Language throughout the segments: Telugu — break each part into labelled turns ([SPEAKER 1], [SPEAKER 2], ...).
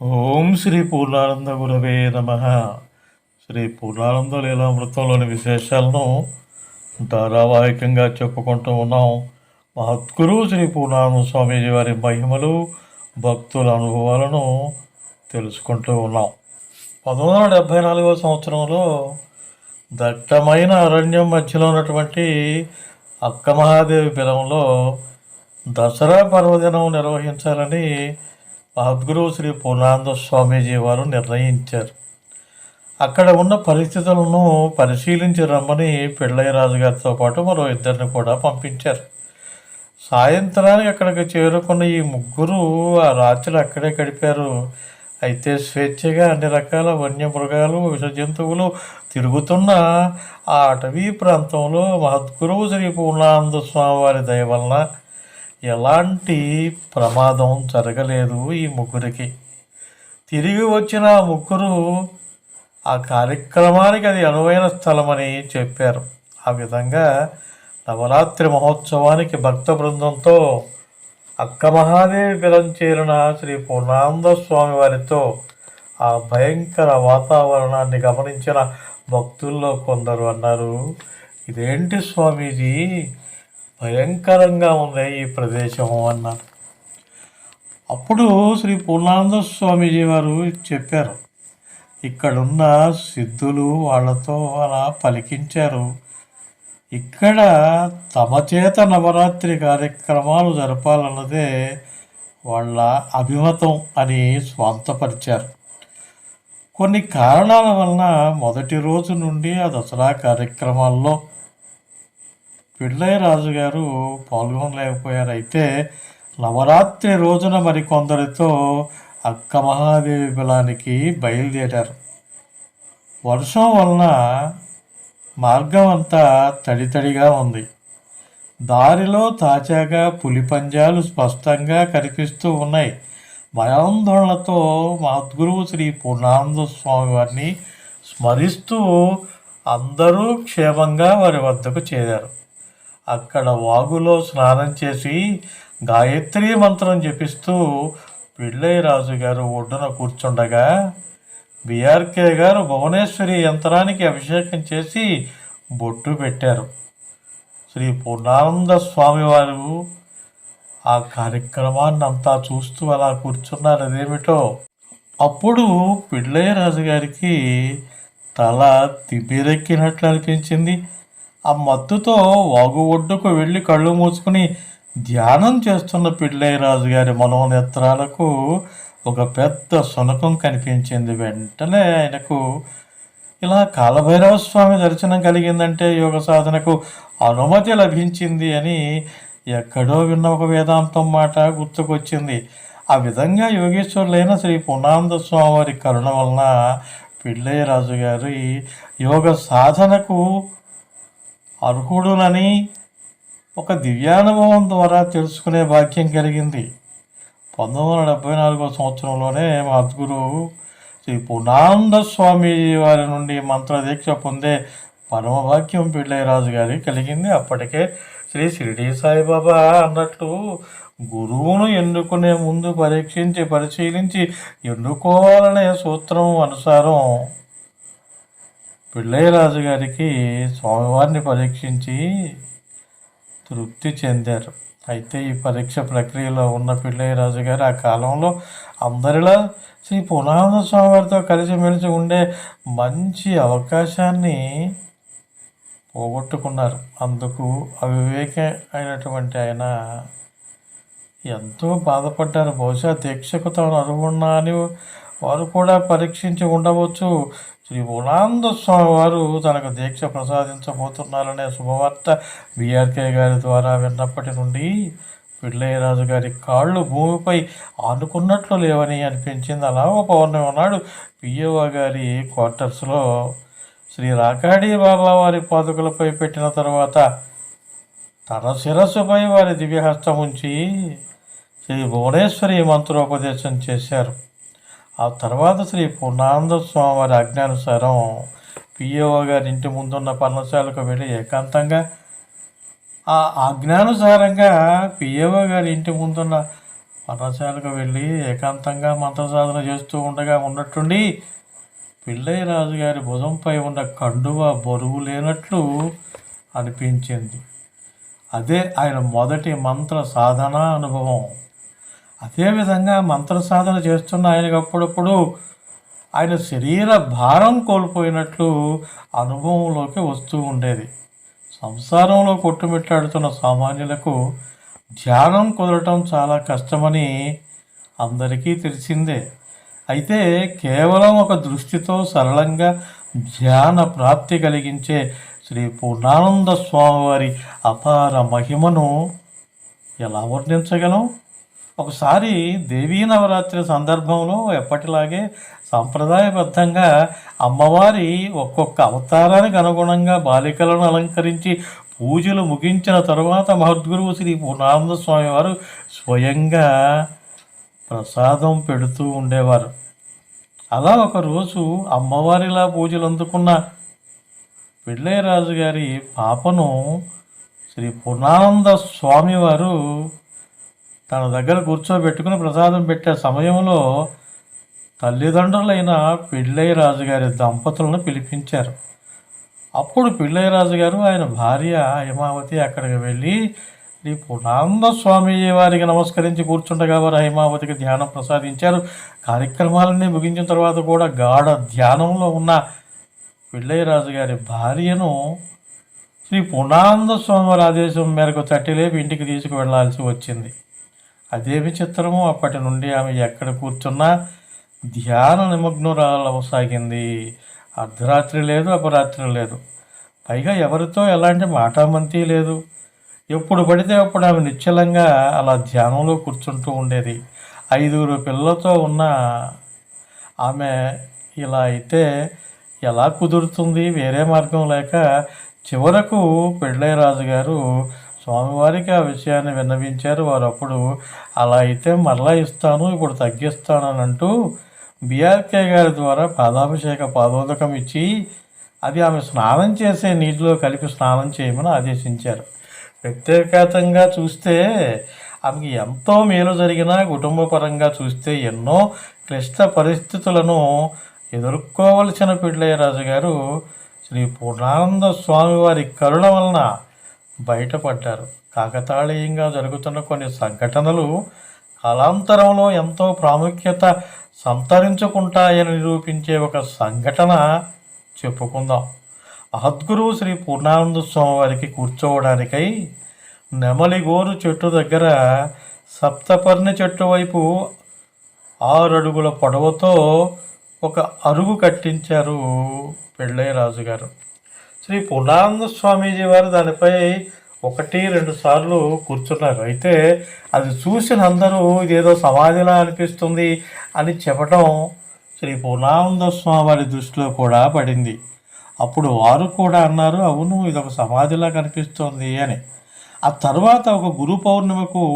[SPEAKER 1] ఓం శ్రీ పూర్ణానంద గురవే నమ. శ్రీ పూర్ణానంద లీలామృతంలోని విశేషాలను ధారావాహికంగా చెప్పుకుంటూ ఉన్నాం. మహద్గురు శ్రీ పూర్ణానంద స్వామీజీ వారి మహిమలు భక్తుల అనుభవాలను తెలుసుకుంటూ ఉన్నాం. పంతొమ్మిది వందల డెబ్భై నాలుగవ సంవత్సరంలో దట్టమైన అరణ్యం మధ్యలో ఉన్నటువంటి అక్క మహాదేవి బిలంలో దసరా పర్వదినం నిర్వహించాలని మహద్గురు శ్రీ పూర్ణానంద స్వామీజీ వారు నిర్ణయించారు. అక్కడ ఉన్న పరిస్థితులను పరిశీలించి రమ్మని పిళ్ళయ్య రాజు గారితో పాటు మరో ఇద్దరిని కూడా పంపించారు. సాయంత్రానికి అక్కడికి చేరుకున్న ఈ ముగ్గురు ఆ రాత్రులు అక్కడే గడిపారు. అయితే స్వేచ్ఛగా అన్ని రకాల వన్యమృగాలు విష జంతువులు తిరుగుతున్న ఆ అటవీ ప్రాంతంలో మహద్గురువు శ్రీ పూర్ణానంద స్వామి వారి దయ వలన ఎలాంటి ప్రమాదం జరగలేదు ఈ ముగ్గురికి. తిరిగి వచ్చిన ముగ్గురు ఆ కార్యక్రమానికి అది అనువైన స్థలమని చెప్పారు. ఆ విధంగా నవరాత్రి మహోత్సవానికి భక్త బృందంతో అక్క మహాదేవి బిలం చేరిన శ్రీ పూర్ణానంద స్వామి వారితో ఆ భయంకర వాతావరణాన్ని గమనించిన భక్తుల్లో కొందరు అన్నారు ఇదేంటి స్వామీజీ? భయంకరంగా ఉంది ఈ ప్రదేశం అన్నారు అప్పుడు శ్రీ పూర్ణానంద స్వామీజీ వారు చెప్పారు ఇక్కడున్న సిద్ధులు వాళ్ళతో అలా పలికించారు. ఇక్కడ తమ చేత నవరాత్రి కార్యక్రమాలు జరపాలన్నదే వాళ్ళ అభిమతం అని స్వాంతపరిచారు. కొన్ని కారణాల వలన మొదటి రోజు నుండి ఆ దసరా కార్యక్రమాల్లో పిళ్ళయ్య రాజు గారు పాల్గొనలేకపోయారు అయితే నవరాత్రి రోజున మరికొందరితో అక్క మహాదేవి బలానికి బయలుదేరారు. వర్షం వలన మార్గం అంతా తడితడిగా ఉంది. దారిలో తాజాగా పులి పంజాలు స్పష్టంగా కనిపిస్తూ ఉన్నాయి. భయాందోళనతో మహద్గురువు శ్రీ పూర్ణానంద స్వామి వారిని స్మరిస్తూ అందరూ క్షేమంగా వారి వద్దకు చేరారు. అక్కడ వాగులో స్నానం చేసి గాయత్రి మంత్రం జపిస్తూ పిళ్ళయ్య రాజు గారు ఒడ్డున కూర్చుండగా బిఆర్కే గారు భువనేశ్వరి యంత్రానికి అభిషేకం చేసి బొట్టు పెట్టారు. శ్రీ పూర్ణానంద స్వామి వారు ఆ కార్యక్రమాన్ని అంతా చూస్తూ అలా కూర్చున్నారు. అదేమిటో? అప్పుడు పిళ్ళయ్య రాజు గారికి తల తిమ్మిరెక్కినట్లు అనిపించింది. ఆ మత్తుతో వాగు ఒడ్డుకు వెళ్ళి కళ్ళు మూసుకుని ధ్యానం చేస్తున్న పిళ్ళయ్య రాజు గారి మనోనేత్రాలకు ఒక పెద్ద శునకం కనిపించింది. వెంటనే ఆయనకు ఇలా కాలభైరవ స్వామి దర్శనం కలిగిందంటే యోగ సాధనకు అనుమతి లభించింది అని ఎక్కడో విన్న ఒక వేదాంతం మాట గుర్తుకొచ్చింది. ఆ విధంగా యోగేశ్వరులైన శ్రీ పూర్ణానంద స్వామి వారి కరుణ వలన పిళ్ళయ్య రాజు గారి యోగ సాధనకు అర్హుడునని ఒక దివ్యానుభవం ద్వారా తెలుసుకునే భాగ్యం కలిగింది. పంతొమ్మిది వందల డెబ్బై నాలుగో సంవత్సరంలోనే మద్గురు శ్రీ పూర్ణానంద స్వామి వారి నుండి మంత్రదీక్ష పొందే పరమభాగ్యం పిళ్ళయ్య రాజు గారి కలిగింది. అప్పటికే శ్రీ షిరిడి సాయిబాబా అన్నట్లు గురువును ఎన్నుకునే ముందు పరీక్షించి పరిశీలించి ఎన్నుకోవాలనే సూత్రం అనుసారం పిళ్ళయ్య రాజు గారికి స్వామివారిని పరీక్షించి తృప్తి చెందారు. అయితే ఈ పరీక్ష ప్రక్రియలో ఉన్న పిళ్ళయ్య రాజు గారు ఆ కాలంలో అందరిలా శ్రీ పునానంద స్వామి వారితో కలిసిమెలిసి ఉండే మంచి అవకాశాన్ని పోగొట్టుకున్నారు. అందుకు అవివేక అయినటువంటి ఆయన ఎంతో బాధపడ్డారు. బహుశా దీక్షకు తాను అర్హున్నా అని వారు కూడా పరీక్షించి ఉండవచ్చు. శ్రీ ఉనాంద స్వామి వారు తనకు దీక్ష ప్రసాదించబోతున్నారనే శుభవార్త విఆర్కే గారి ద్వారా విన్నప్పటి నుండి పిళ్ళయ్యరాజు గారి కాళ్ళు భూమిపై ఆనుకున్నట్లు లేవని అనిపించింది. అలా ఒక పౌర్ణమి నాడు పియ్యవ గారి క్వార్టర్స్లో శ్రీ రాకాడి బాబా వారి పాదుకలపై పెట్టిన తర్వాత తన శిరస్సుపై వారి దివ్యహస్తం ఉంచి శ్రీ భువనేశ్వరి మంత్రోపదేశం చేశారు. ఆ తర్వాత శ్రీ పూర్ణానంద స్వామివారి ఆజ్ఞానుసారం పిఓ గారి ఇంటి ముందున్న పర్ణశాలకు వెళ్ళి ఏకాంతంగా ఆ ఆజ్ఞానుసారంగా పిఓ గారి ఇంటి ముందున్న పర్ణశాలకు వెళ్ళి ఏకాంతంగా మంత్ర సాధన చేస్తూ ఉండగా ఉన్నట్టుండి పిల్లయ్య రాజు గారి భుజంపై ఉన్న కండువ బరువు లేనట్లు అనిపించింది. అదే ఆయన మొదటి మంత్ర సాధన అనుభవం. అదేవిధంగా మంత్ర సాధన చేస్తున్న ఆయనకు అప్పుడప్పుడు ఆయన శరీర భారం కోల్పోయినట్లు అనుభవంలోకి వస్తూ ఉండేది. సంసారంలో కొట్టుమిట్టాడుతున్న సామాన్యులకు ధ్యానం కుదరటం చాలా కష్టమని అందరికీ తెలిసిందే. అయితే కేవలం ఒక దృష్టితో సరళంగా ధ్యాన ప్రాప్తి కలిగించే శ్రీ పూర్ణానంద స్వామివారి అపార మహిమను ఎలా వర్ణించగలం? ఒకసారి దేవీ నవరాత్రి సందర్భంలో ఎప్పటిలాగే సాంప్రదాయబద్ధంగా అమ్మవారి ఒక్కొక్క అవతారానికి అనుగుణంగా బాలికలను అలంకరించి పూజలు ముగించిన తరువాత మహద్గురువు శ్రీ పూర్ణానంద స్వామి వారు స్వయంగా ప్రసాదం పెడుతూ ఉండేవారు. అలా ఒకరోజు అమ్మవారిలా పూజలు అందుకున్న పిళ్ళయ్యరాజు గారి పాపను శ్రీ పూర్ణానంద స్వామివారు తన దగ్గర కూర్చోబెట్టుకుని ప్రసాదం పెట్టే సమయంలో తల్లిదండ్రులైన పెళ్ళయ్య రాజుగారి దంపతులను పిలిపించారు. అప్పుడు పిళ్ళయ్య రాజుగారు ఆయన భార్య హిమావతి అక్కడికి వెళ్ళి శ్రీ పూర్ణానంద స్వామి వారికి నమస్కరించి కూర్చుండగా వారు హిమావతికి ధ్యానం ప్రసాదించారు. కార్యక్రమాలన్నీ ముగించిన తర్వాత కూడా గాఢ ధ్యానంలో ఉన్న పిళ్ళయ్య రాజుగారి భార్యను శ్రీ పూర్ణానంద స్వామి వారి ఆదేశం మేరకు తట్టిలేపి ఇంటికి తీసుకువెళ్ళాల్సి వచ్చింది. అదే చిత్రము అప్పటి నుండి ఆమె ఎక్కడ కూర్చున్నా ధ్యాన నిమగ్నురాలవసాగింది అర్ధరాత్రి లేదు అపరాత్రి లేదు. పైగా ఎవరితో ఎలాంటి మాటామంతి లేదు. ఎప్పుడు పడితే అప్పుడు ఆమె నిశ్చలంగా అలా ధ్యానంలో కూర్చుంటూ ఉండేది. ఐదుగురు పిల్లలతో ఉన్న ఆమె ఇలా అయితే ఎలా కుదురుతుంది? వేరే మార్గం లేక చివరకు పెళ్ళయ్యరాజు గారు స్వామివారికి ఆ విషయాన్ని విన్నవించారు. వారు అప్పుడు అలా అయితే మరలా ఇస్తాను ఇప్పుడు తగ్గిస్తానని అంటూ బిఆర్కే గారి ద్వారా పాదాభిషేక పాదోదకం ఇచ్చి అది ఆమె స్నానం చేసే నీటిలో కలిపి స్నానం చేయమని ఆదేశించారు. వ్యక్తిగతంగా చూస్తే ఆమెకి ఎంతో మేలు జరిగినా కుటుంబ పరంగా చూస్తే ఎన్నో క్లిష్ట పరిస్థితులను ఎదుర్కోవలసిన పిళ్ళయ్యరాజు గారు శ్రీ పూర్ణానంద స్వామి వారి కరుణ వలన బయటపడ్డారు. కాకతాళీయంగా జరుగుతున్న కొన్ని సంఘటనలు కాలాంతరంలో ఎంతో ప్రాముఖ్యత సంతరించుకుంటాయని నిరూపించే ఒక సంఘటన చెప్పుకుందాం. అహద్గురువు శ్రీ పూర్ణానంద స్వామివారికి కూర్చోవడానికై నెమలిగోరు చెట్టు దగ్గర సప్తపర్ణి చెట్టు వైపు ఆరు అడుగుల పొడవుతో ఒక అరుగు కట్టించారు పెళ్ళయ్య రాజు గారు శ్రీ పూర్ణానంద స్వామీజీ వారు దానిపై ఒకటి రెండు సార్లు కూర్చున్నారు. అయితే అది చూసిన అందరూ ఇదేదో సమాధిలా అనిపిస్తుంది అని చెప్పడం శ్రీ పూర్ణానంద స్వామి వారి దృష్టిలో కూడా పడింది. అప్పుడు వారు కూడా అన్నారు అవును ఇది ఒక సమాధిలా కనిపిస్తోంది అని. ఆ తర్వాత ఒక గురు పౌర్ణిమకు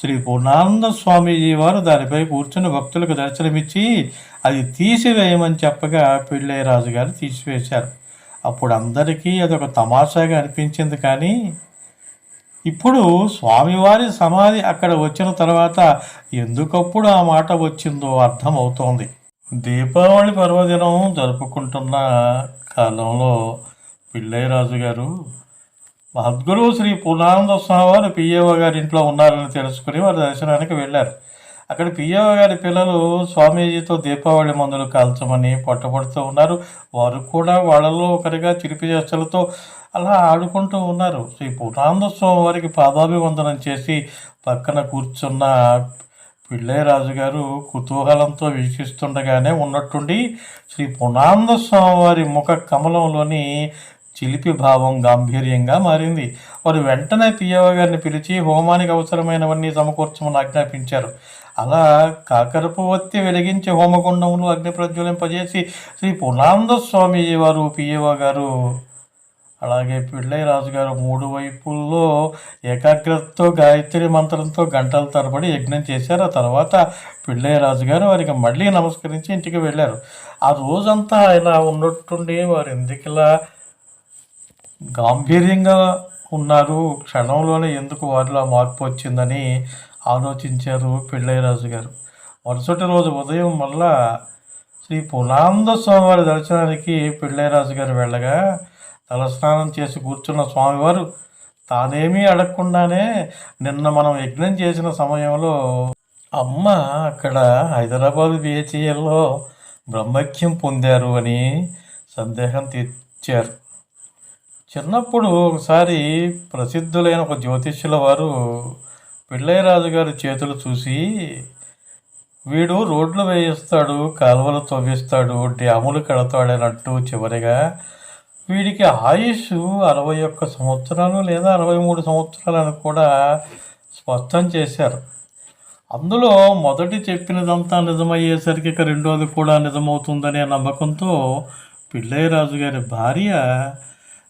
[SPEAKER 1] శ్రీ పూర్ణానంద స్వామీజీ వారు దానిపై కూర్చుని భక్తులకు దర్శనమిచ్చి అది తీసివేయమని చెప్పగా పిళ్ళయ్య రాజు గారు తీసివేశారు. అప్పుడు అందరికీ అదొక తమాషాగా అనిపించింది కానీ ఇప్పుడు స్వామివారి సమాధి అక్కడ వచ్చిన తర్వాత ఎందుకప్పుడు ఆ మాట వచ్చిందో అర్థమవుతోంది. దీపావళి పర్వదినం జరుపుకుంటున్న కాలంలో పిళ్ళయ్యరాజు గారు మహద్గురువు శ్రీ పూర్ణానంద స్వామి వారు పిఏఓ గారి ఇంట్లో ఉన్నారని తెలుసుకుని వారి దర్శనానికి వెళ్ళారు. అక్కడ పియ్యవ గారి పిల్లలు స్వామీజీతో దీపావళి మందులు కాల్చమని పట్టుబడుతూ ఉన్నారు. వారు కూడా వాళ్ళలో ఒకరిగా చిలిపి చేష్టలతో అలా ఆడుకుంటూ ఉన్నారు. శ్రీ పూర్ణానంద స్వామి వారికి పాదాభివందనం చేసి పక్కన కూర్చున్న పిళ్ళయరాజు గారు కుతూహలంతో వీక్షిస్తుండగానే ఉన్నట్టుండి శ్రీ పూర్ణానంద స్వామి వారి ముఖ కమలంలోని చిలిపి భావం గాంభీర్యంగా మారింది. వారు వెంటనే పియ్యవ గారిని పిలిచి హోమానికి అవసరమైనవన్నీ సమకూర్చమని ఆజ్ఞాపించారు. అలా కాకరపు వత్తి వెలిగించి హోమగుండంలో అగ్ని ప్రజ్వలింపజేసి శ్రీ పూర్ణానంద స్వామి వారు పియ్యవ గారు అలాగే పిళ్ళయ్య రాజు గారు మూడు వైపుల్లో ఏకాగ్రతతో గాయత్రి మంత్రంతో గంటల తరబడి యజ్ఞం చేశారు. ఆ తర్వాత పిళ్ళయ్య రాజు గారు వారికి మళ్ళీ నమస్కరించి ఇంటికి వెళ్ళారు. ఆ రోజంతా ఇలా ఉన్నట్టుండి వారు ఎందుకు ఇలా గాంభీర్యంగా ఉన్నారు? క్షణంలోనే ఎందుకు వారిలో మార్పు వచ్చిందని ఆలోచించారు పెళ్ళైరాజు గారు. మరుసటి రోజు ఉదయం మళ్ళా శ్రీ పూర్ణానంద స్వామివారి దర్శనానికి పిళ్ళయ్యరాజు గారు వెళ్ళగా తలస్నానం చేసి కూర్చున్న స్వామివారు తానేమీ అడగకుండానే నిన్న మనం యజ్ఞం చేసిన సమయంలో అమ్మ అక్కడ హైదరాబాద్ బిహెచ్ఎల్లో బ్రహ్మక్యం పొందారు అని సందేహం తీర్చారు చిన్నప్పుడు ఒకసారి ప్రసిద్ధులైన ఒక జ్యోతిష్యుల వారు పిళ్ళయ్యరాజు గారి చేతులు చూసి వీడు రోడ్లు వేయిస్తాడు కాలువలు తవ్విస్తాడు డ్యాములు కడతాడనట్టు చివరిగా వీడికి ఆయుష్ అరవై ఒక్క సంవత్సరాలు లేదా అరవై మూడు సంవత్సరాలను కూడా స్పష్టం చేశారు. అందులో మొదటి చెప్పినదంతా నిజమయ్యేసరికి ఇక రెండోది కూడా నిజమవుతుందనే నమ్మకంతో పిళ్ళయ్యరాజు గారి భార్య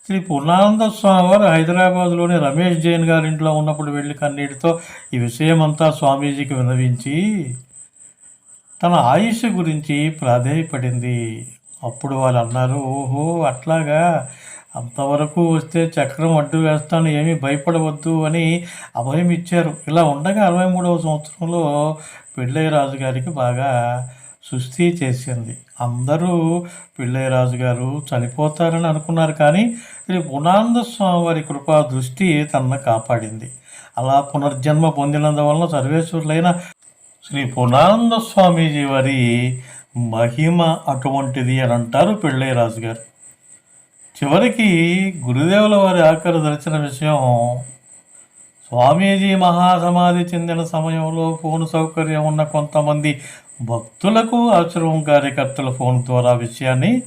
[SPEAKER 1] శ్రీ పూర్ణానంద స్వామి వారు హైదరాబాద్లోని రమేష్ జైన్ గారి ఇంట్లో ఉన్నప్పుడు వెళ్ళి కన్నీటితో ఈ విషయమంతా స్వామీజీకి వినవించి తన ఆయుష్ గురించి ప్రాధేయపడింది. అప్పుడు వాళ్ళు అన్నారు ఓహో అట్లాగా? అంతవరకు వస్తే చక్రం అడ్డు వేస్తాను ఏమీ భయపడవద్దు అని అభయం ఇచ్చారు. ఇలా ఉండగా అరవై మూడవ సంవత్సరంలో పెళ్ళయ్య రాజు గారికి బాగా సుస్థి చేసింది. అందరూ పిళ్ళయ్య గారు చనిపోతారని అనుకున్నారు కానీ శ్రీ పునానంద స్వామి వారి కృపా దృష్టి తనను కాపాడింది. అలా పునర్జన్మ పొందినందువలన సర్వేశ్వరులైన శ్రీ పూర్ణానంద స్వామీజీ వారి మహిమ అటువంటిది అని అంటారు పెళ్ళయ్యరాజు గారు. చివరికి గురుదేవుల వారి ఆఖరి దర్శన విషయం స్వామీజీ మహాసమాధి చెందిన సమయంలో ఫోన్ సౌకర్యం ఉన్న కొంతమంది భక్తులకు ఆశ్రమం కార్యకర్తల ఫోన్ ద్వారా విషయాన్ని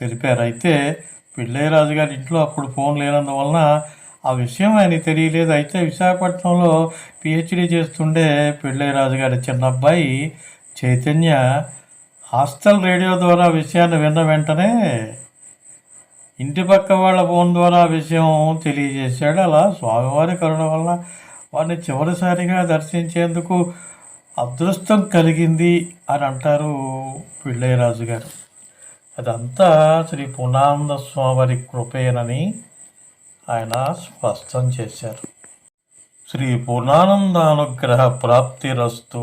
[SPEAKER 1] తెలిపారు. అయితే పిళ్ళయ్యరాజు గారి ఇంట్లో అప్పుడు ఫోన్ లేనందువలన ఆ విషయం ఆయన తెలియలేదు. అయితే విశాఖపట్నంలో పిహెచ్డి చేస్తుండే పిళ్ళయ్యరాజు గారి చిన్న అబ్బాయి చైతన్య హాస్టల్ రేడియో ద్వారా విషయాన్ని విన్న వెంటనే ఇంటి పక్క వాళ్ళ ఫోన్ ద్వారా విషయం తెలియజేశాడు. అలా స్వామివారి కరుణ వల్ల వారిని చివరిసారిగా దర్శించేందుకు అదృష్టం కలిగింది అని అంటారు పిళ్ళయ్యరాజు గారు. అదంతా శ్రీ పూర్ణానంద స్వామివారి కృపేనని ఆయన స్పష్టం చేశారు. శ్రీ పూర్ణానందానుగ్రహ ప్రాప్తిరస్తు.